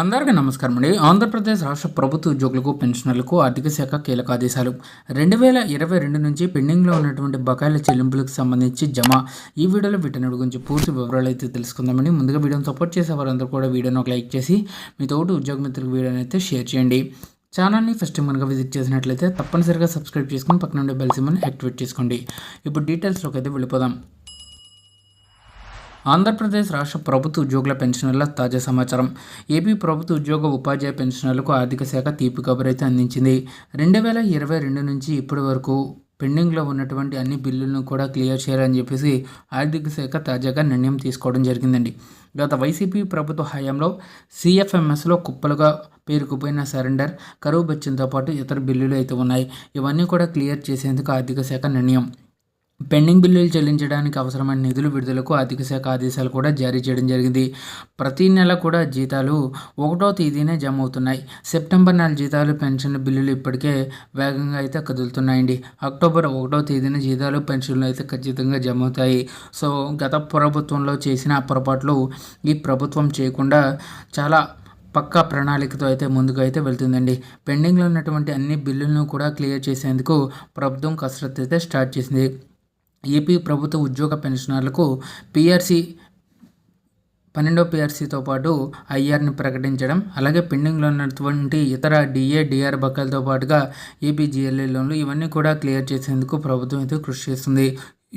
అందరికీ నమస్కారం అండి. ఆంధ్రప్రదేశ్ రాష్ట్ర ప్రభుత్వ ఉద్యోగులకు పెన్షనర్లకు ఆర్థిక శాఖ కీలక ఆదేశాలు. రెండు వేల ఇరవై రెండు నుంచి పెండింగ్లో ఉన్నటువంటి బకాయిల చెల్లింపులకు సంబంధించి జమ. ఈ వీడియోలో వీటన్నిటి గురించి పూర్తి వివరాలు అయితే తెలుసుకుందామని ముందుగా వీడియోని సపోర్ట్ చేసే వారందరూ కూడా వీడియోని ఒక లైక్ చేసి మీ తోటి ఉద్యోగ మిత్రులకు వీడియోని అయితే షేర్ చేయండి. ఛానల్ని ఫస్ట్ కనుక విజిట్ చేసినట్లయితే తప్పనిసరిగా సబ్స్క్రైబ్ చేసుకుని పక్కన ఉండే బెల్ యాక్టివేట్ చేసుకోండి. ఇప్పుడు డీటెయిల్స్లోకి అయితే వెళ్ళిపోదాం. ఆంధ్రప్రదేశ్ రాష్ట్ర ప్రభుత్వ ఉద్యోగుల పెన్షనర్ల తాజా సమాచారం. ఏపీ ప్రభుత్వ ఉద్యోగ ఉపాధ్యాయ పెన్షనర్లకు ఆర్థిక శాఖ తీపి కబురైతే అయితే అందించింది. రెండు వేల ఇరవై రెండు నుంచి ఇప్పటి వరకు పెండింగ్లో ఉన్నటువంటి అన్ని బిల్లులను కూడా క్లియర్ చేయాలని చెప్పేసి ఆర్థిక శాఖ తాజాగా నిర్ణయం తీసుకోవడం జరిగిందండి. గత వైసీపీ ప్రభుత్వ హయాంలో సిఎఫ్ఎంఎస్లో కుప్పలుగా పేరుకుపోయిన సరెండర్ కరువు బచ్చంతో పాటు ఇతర బిల్లులు అయితే ఉన్నాయి. ఇవన్నీ కూడా క్లియర్ చేసేందుకు ఆర్థిక శాఖ నిర్ణయం పెండింగ్ బిల్లులు చెల్లించడానికి అవసరమైన నిధులు విడుదలకు ఆర్థిక శాఖ ఆదేశాలు కూడా జారీ చేయడం జరిగింది. ప్రతి నెల కూడా జీతాలు ఒకటో తేదీనే జమ అవుతున్నాయి సెప్టెంబర్ నెల జీతాలు పెన్షన్ బిల్లులు ఇప్పటికే వేగంగా అయితే కదులుతున్నాయండి. అక్టోబర్ ఒకటో తేదీన జీతాలు పెన్షన్లు అయితే ఖచ్చితంగా జమ అవుతాయి సో గత ప్రభుత్వంలో చేసిన పొరపాట్లు ఈ ప్రభుత్వం చేయకుండా చాలా పక్కా ప్రణాళికతో అయితే ముందుకు అయితే వెళ్తుందండి. పెండింగ్లో ఉన్నటువంటి అన్ని బిల్లులను కూడా క్లియర్ చేసేందుకు ప్రభుత్వం కసరత్తు అయితే స్టార్ట్ చేసింది. ఏపీ ప్రభుత్వ ఉద్యోగ పెన్షనర్లకు పిఆర్సీ పన్నెండో పీఆర్సీతో పాటు ఐఆర్ని ప్రకటించడం అలాగే పెండింగ్లో ఉన్నటువంటి ఇతర డిఏ డిఆర్ బకాయిలతో పాటుగా ఏపీ జిఎల్ఏ లోన్లు ఇవన్నీ కూడా క్లియర్ చేసేందుకు ప్రభుత్వం అయితే కృషి చేస్తుంది.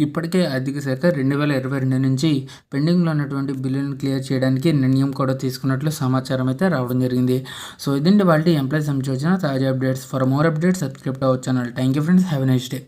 ఇప్పటికే ఆర్థిక శాఖ రెండు వేల ఇరవై రెండు నుంచి పెండింగ్లో ఉన్నటువంటి బిల్లులను క్లియర్ చేయడానికి నిర్ణయం కూడా తీసుకున్నట్లు సమాచారం అయితే రావడం జరిగింది. సో ఇదండి వాళ్ళ ఎంప్లాయీస్ సంబంధించిన తాజా updates. For more updates subscribe our channel. Thank you friends. Have next day.